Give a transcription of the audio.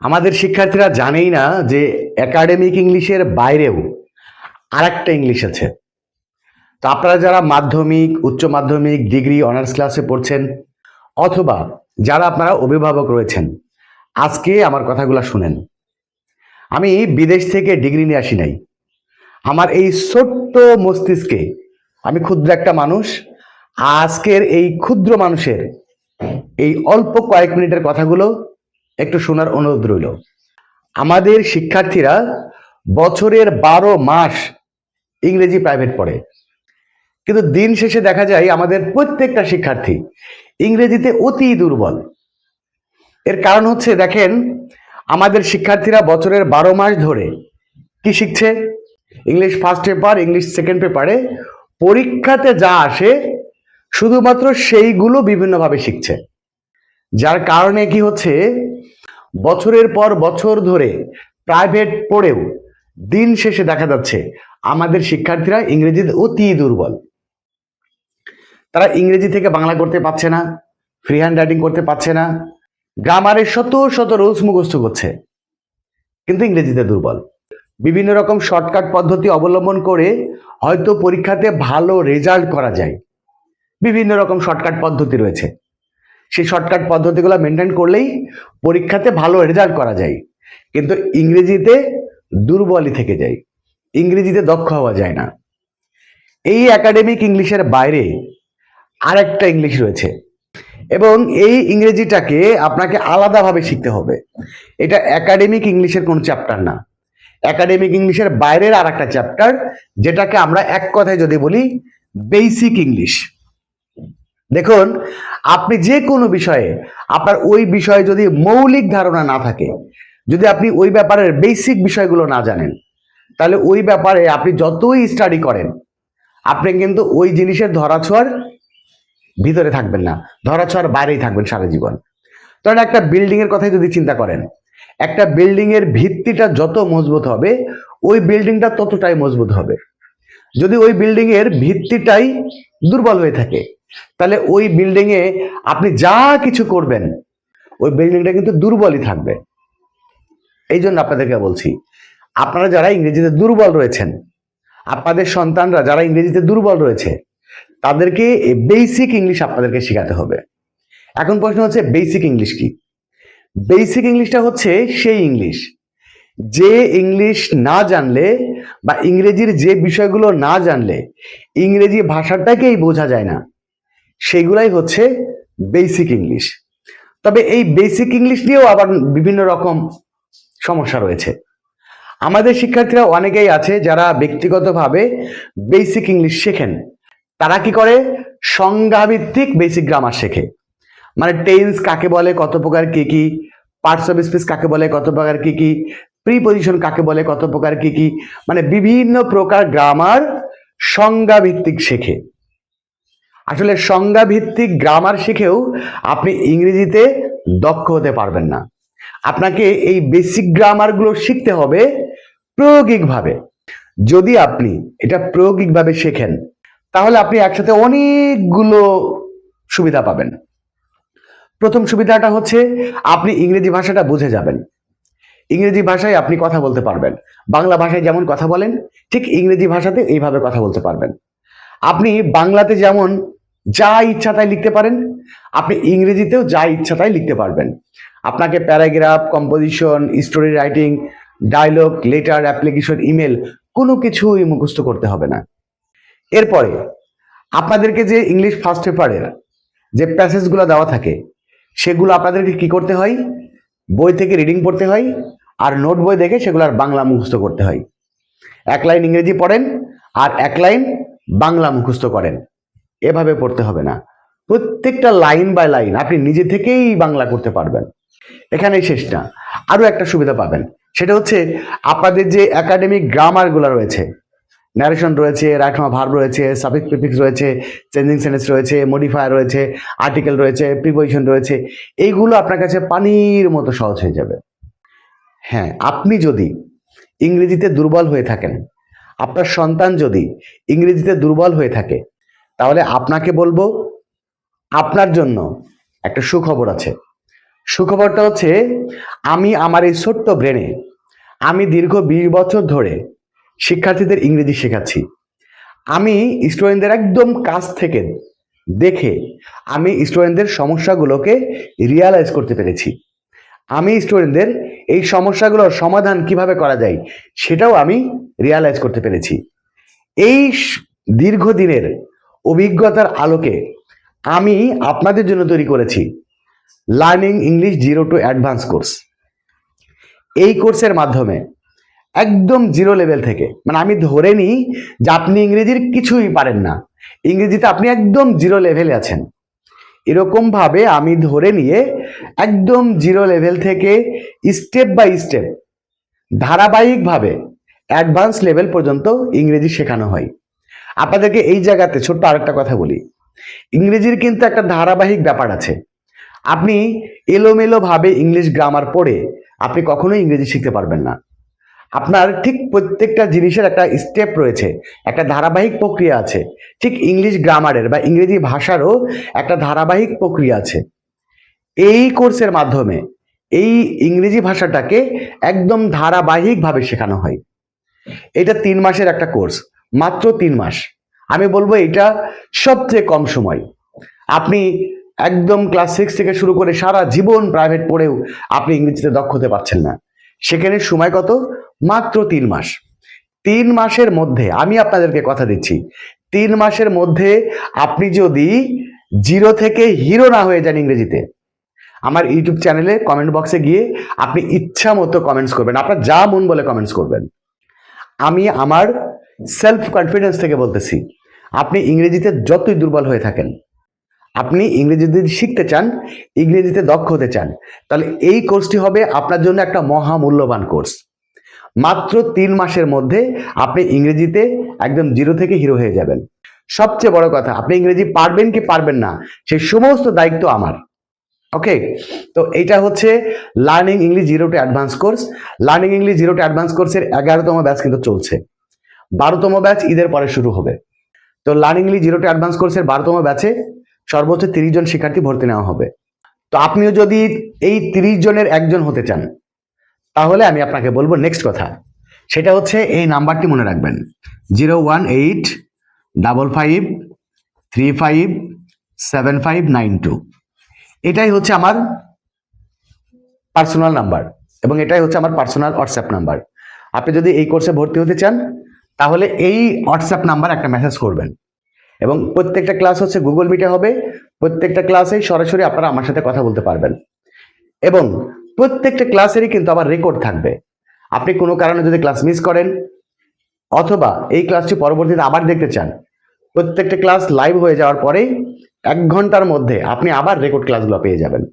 আমাদের শিক্ষার্থীরা জানেই না যে একাডেমিক ইংলিশের বাইরেও আরেকটা ইংলিশ আছে। তো আপনারা যারা মাধ্যমিক, উচ্চ মাধ্যমিক ডিগ্রি অনার্স ক্লাসে পড়ছেন, অথবা যারা আপনারা অভিভাবক রয়েছেন, আজকে আমার কথাগুলো শুনেন। আমি বিদেশ থেকে ডিগ্রি নিয়ে আসি নাই। আমার এই ছোট্ট মস্তিষ্কে আমি ক্ষুদ্র একটা মানুষ, আজকের এই ক্ষুদ্র মানুষের এই অল্প কয়েক মিনিটের কথাগুলো একটু শোনার অনুরোধ রইল। আমাদের শিক্ষার্থীরা বছরের বারো মাস ইংরেজি প্রাইভেট পড়ে। কিন্তু দিন শেষে দেখা যায় আমাদের প্রত্যেকটা শিক্ষার্থী ইংরেজিতে অতি দুর্বল। এর কারণ হচ্ছে, দেখেন, আমাদের শিক্ষার্থীরা বছরের বারো মাস ধরে কি শিখছে? English first paper, English second পেপারে পরীক্ষাতে যা আসে, শুধুমাত্র সেইগুলো বিভিন্নভাবে শিখছে। যার কারণে কি হচ্ছে বছরের পর বছর ধরে প্রাইভেট পড়েও দিন শেষে দেখা যাচ্ছে আমাদের শিক্ষার্থীরা ইংরেজিতে অতি দুর্বল। তারা ইংরেজি থেকে বাংলা করতে পারছে না ফ্রি হ্যান্ড রাইটিং করতে পারছে না গ্রামারের শত শত রুলস মুখস্থ করছে, কিন্তু ইংরেজিতে দুর্বল। বিভিন্ন রকম শর্টকাট পদ্ধতি অবলম্বন করে হয়তো পরীক্ষাতে ভালো রেজাল্ট করা যায়। বিভিন্ন রকম শর্টকাট পদ্ধতি রয়েছে। সেই শর্টকাট পদ্ধতিগুলো মেনটেন করলেই পরীক্ষাতে ভালো রেজাল্ট করা যায়। কিন্তু ইংরেজিতে দুর্বলই থেকে যায়। ইংরেজিতে দক্ষ হওয়া যায় না। এই একাডেমিক ইংলিশের বাইরে আরেকটা ইংলিশ রয়েছে। এবং এই ইংরেজিটাকে আপনাকে আলাদাভাবে শিখতে হবে। এটা একাডেমিক ইংলিশের কোনো চ্যাপ্টার না। একাডেমিক ইংলিশের বাইরের আর একটা চ্যাপ্টার যেটাকে আমরা এক কথায় যদি বলি বেসিক ইংলিশ দেখুন, আপনি যে কোনো বিষয়ে, আপনার ওই বিষয়ে যদি মৌলিক ধারণা না থাকে, যদি আপনি ওই ব্যাপারের বেসিক বিষয়গুলো না জানেন, তাহলে ওই ব্যাপারে আপনি যতই স্টাডি করেন, আপনি কিন্তু ওই জিনিসের ধরাছোঁয়ার ভিতরে থাকবেন না, ধরাছোঁয়ার বাইরেই থাকবেন সারা জীবন। ধরেন একটা বিল্ডিং এর কথাই যদি চিন্তা করেন, একটা বিল্ডিং এর ভিত্তিটা যত মজবুত হবে, ওই বিল্ডিংটা ততটাই মজবুত হবে। যদি ওই বিল্ডিং এর ভিত্তিটাই দুর্বল হয়ে থাকে তাহলে ওই বিল্ডিং এ আপনি যা কিছু করবেন, ওই বিল্ডিংটা কিন্তু দুর্বলই থাকবে। এই জন্য আপনাদেরকে বলছি, আপনারা যারা ইংরেজিতে দুর্বল রয়েছেন, আপনাদের সন্তানরা যারা ইংরেজিতে দুর্বল রয়েছে, তাদেরকে বেসিক ইংলিশ আপনাদেরকে শেখাতে হবে। এখন প্রশ্ন হচ্ছে বেসিক ইংলিশ কি? বেসিক ইংলিশটা হচ্ছে সেই ইংলিশ যে ইংলিশ না জানলে বা ইংরেজির যে বিষয়গুলো না জানলে, ইংরেজি ভাষাটাকেই বোঝা যায় না। সেইগুলাই হচ্ছে বেসিক ইংলিশ তবে এই বেসিক ইংলিশ নিয়েও আবার বিভিন্ন রকম সমস্যা রয়েছে। আমাদের শিক্ষার্থীরা অনেকেই আছে যারা ব্যক্তিগতভাবে বেসিক ইংলিশ শেখেন। তারা কি করে? সংজ্ঞাভিত্তিক বেসিক গ্রামার শেখে। মানে টেন্স কাকে বলে, কত প্রকার কি কি পার্টস অফ স্পিচ কাকে বলে, কত প্রকার কি কি প্রিপোজিশন কাকে বলে, কত প্রকার কি কি মানে বিভিন্ন প্রকার গ্রামার সংজ্ঞাভিত্তিক শেখে। আসলে সংজ্ঞাভিত্তিক গ্রামার শিখেও আপনি ইংরেজিতে দক্ষ হতে পারবেন না। আপনাকে এই বেসিক গ্রামারগুলো শিখতে হবে প্রায়োগিকভাবে। যদি আপনি এটা প্রায়োগিকভাবে শেখেন, তাহলে আপনি একসাথে অনেকগুলো সুবিধা পাবেন। প্রথম সুবিধাটা হচ্ছে আপনি ইংরেজি ভাষাটা বুঝে যাবেন। ইংরেজি ভাষায় আপনি কথা বলতে পারবেন। বাংলা ভাষায় যেমন কথা বলেন, ঠিক ইংরেজি ভাষাতে এইভাবে কথা বলতে পারবেন। আপনি বাংলাতে যেমন যা ইচ্ছা তাই লিখতে পারেন। আপনি ইংরেজিতেও যা ইচ্ছা তাই লিখতে পারবেন। আপনাকে paragraph, composition, story writing, dialogue, letter, application, email কোনো কিছুই মুখস্থ করতে হবে না। এরপরে আপনাদেরকে যে ইংলিশ ফার্স্ট পেপারের যে প্যাসেজগুলো দেওয়া থাকে, সেগুলো আপনাদেরকে কি করতে হয়? বই থেকে রিডিং পড়তে হয় আর নোট বই দেখে সেগুলো আর বাংলা মুখস্থ করতে হয়। এক লাইন ইংরেজি পড়েন আর এক লাইন বাংলা মুখস্থ করেন। এভাবে পড়তে হবে না। প্রত্যেকটা লাইন বাই লাইন আপনি নিজে থেকেই বাংলা করতে পারবেন। এখানেই শেষ না আরও একটা সুবিধা পাবেন। সেটা হচ্ছে আপনাদের যে একাডেমিক গ্রামারগুলো রয়েছে ন্যারেশন রয়েছে রাইটমা ভার্ব রয়েছে সাফিক্স প্রিফিক্স রয়েছে চেঞ্জিং সেন্টেন্স রয়েছে মডিফায়ার রয়েছে আর্টিকেল রয়েছে প্রিপোজিশন রয়েছে, এইগুলো আপনার কাছে পানির মতো সহজ হয়ে যাবে। হ্যাঁ আপনি যদি ইংরেজিতে দুর্বল হয়ে থাকেন, আপনার সন্তান যদি ইংরেজিতে দুর্বল হয়ে থাকে তাহলে আপনাকে বলব, আপনার জন্য একটা সুখবর আছে। সুখবরটা হচ্ছে, আমি আমার এই ছোট্ট ব্রেনে আমি দীর্ঘ বিশ বছর ধরে শিক্ষার্থীদের ইংরেজি শেখাচ্ছি। আমি স্টুডেন্টদের একদম কাছ থেকে দেখে, আমি স্টুডেন্টদের সমস্যাগুলোকে রিয়ালাইজ করতে পেরেছি। আমি স্টুডেন্টদের এই সমস্যাগুলোর সমাধান কীভাবে করা যায়, সেটাও আমি রিয়ালাইজ করতে পেরেছি। এই দীর্ঘদিনের অভিজ্ঞতার আলোকে আমি আপনাদের জন্য তৈরি করেছি learning English zero to advance course এই কোর্সের মাধ্যমে একদম জিরো লেভেল থেকে মানে আমি ধরে নিই যে আপনি ইংরেজির কিছুই পারেন না। ইংরেজিতে আপনি একদম জিরো লেভেলে আছেন। এরকম ভাবে আমি ধরে নিয়ে একদম জিরো লেভেল থেকে স্টেপ বাই স্টেপ ধারাবাহিকভাবে অ্যাডভান্স লেভেল পর্যন্ত ইংরেজি শেখানো হয়। আপনাদেরকে এই জায়গাতে ছোট্ট আরেকটা কথা বলি। ইংরেজির কিন্তু একটা ধারাবাহিক ব্যাপার আছে। আপনি এলোমেলো ভাবে ইংলিশ গ্রামার পড়ে আপনি কখনোই ইংরেজি শিখতে পারবেন না। আপনার ঠিক প্রত্যেকটা জিনিসের একটা স্টেপ রয়েছে, একটা ধারাবাহিক প্রক্রিয়া আছে। ঠিক ইংলিশ গ্রামারের বা ইংরেজি ভাষারও একটা ধারাবাহিক প্রক্রিয়া আছে। এই কোর্সের মাধ্যমে এই ইংরেজি ভাষাটাকে একদম ধারাবাহিকভাবে শেখানো হয়। এটা তিন মাসের একটা কোর্স। মাত্র তিন মাস। আমি বলব এটা সবচেয়ে কম সময়। আপনি একদম ক্লাস সিক্স থেকে শুরু করে সারা জীবন প্রাইভেট পড়েও আপনি ইংরেজিতে দক্ষ হতে পারছেন না। সেখানে সময় কত? মাত্র তিন মাস। তিন মাসের মধ্যে, আমি আপনাদেরকে কথা দিচ্ছি, তিন মাসের মধ্যে আপনি যদি জিরো থেকে হিরো না হয়ে যান ইংরেজিতে, আমার ইউটিউব চ্যানেলে কমেন্ট বক্সে গিয়ে আপনি ইচ্ছা মতো কমেন্টস করবেন। আপনার যা মন বলে কমেন্টস করবেন। আমি আমার সেলফ কনফিডেন্স থেকে বলতেছি, আপনি ইংরেজিতে যতই দুর্বল হয়ে থাকেন, আপনি ইংরেজি যদি শিখতে চান, ইংরেজিতে দক্ষ হতে চান, তাহলে এই কোর্সটি হবে আপনার জন্য একটা মহা মূল্যবান কোর্স। মাত্র তিন মাসের মধ্যে আপনি ইংরেজিতে একদম জিরো থেকে হিরো হয়ে যাবেন। সবচেয়ে বড় কথা, আপনি ইংরেজি পারবেন কি পারবেন না সেই সমস্ত দায়িত্ব আমার। ওকে? তো এইটা হচ্ছে learning English zero to advance course learning English zero to advance কোর্সের এগারোতম ব্যাচ কিন্তু চলছে। বারোতম ব্যাচ ঈদের পরে শুরু হবে। তো learning English zero to advance কোর্সের বারোতম ব্যাচে সর্বোচ্চ তিরিশ জন শিক্ষার্থী ভর্তি নেওয়া হবে। তো আপনিও যদি এই তিরিশ জনের একজন হতে চান, তাহলে আমি আপনাকে বলব নেক্সট কথা। সেটা হচ্ছে এই নাম্বারটি মনে রাখবেন। Zero one eight double five three five seven five nine two এটাই হচ্ছে আমার পার্সোনাল নাম্বার এবং এটাই হচ্ছে আমার পার্সোনাল হোয়াটসঅ্যাপ নাম্বার আপনি যদি এই কোর্সে ভর্তি হতে চান তাহলে এই হোয়াটসঅ্যাপ নাম্বার একটা মেসেজ করবেন। এবং প্রত্যেকটা ক্লাস হচ্ছে গুগল মিটে হবে। প্রত্যেকটা ক্লাসেই সরাসরি আপনারা আমার সাথে কথা বলতে পারবেন। এবং প্রত্যেকটা ক্লাসেরই কিন্তু আবার রেকর্ড থাকবে। আপনি কোনো কারণে যদি ক্লাস মিস করেন, অথবা এই ক্লাসটি পরবর্তীতে আবার দেখতে চান, প্রত্যেকটা ক্লাস লাইভ হয়ে যাওয়ার পরেই এক ঘণ্টার মধ্যে আপনি আবার রেকর্ড ক্লাসগুলো পেয়ে যাবেন।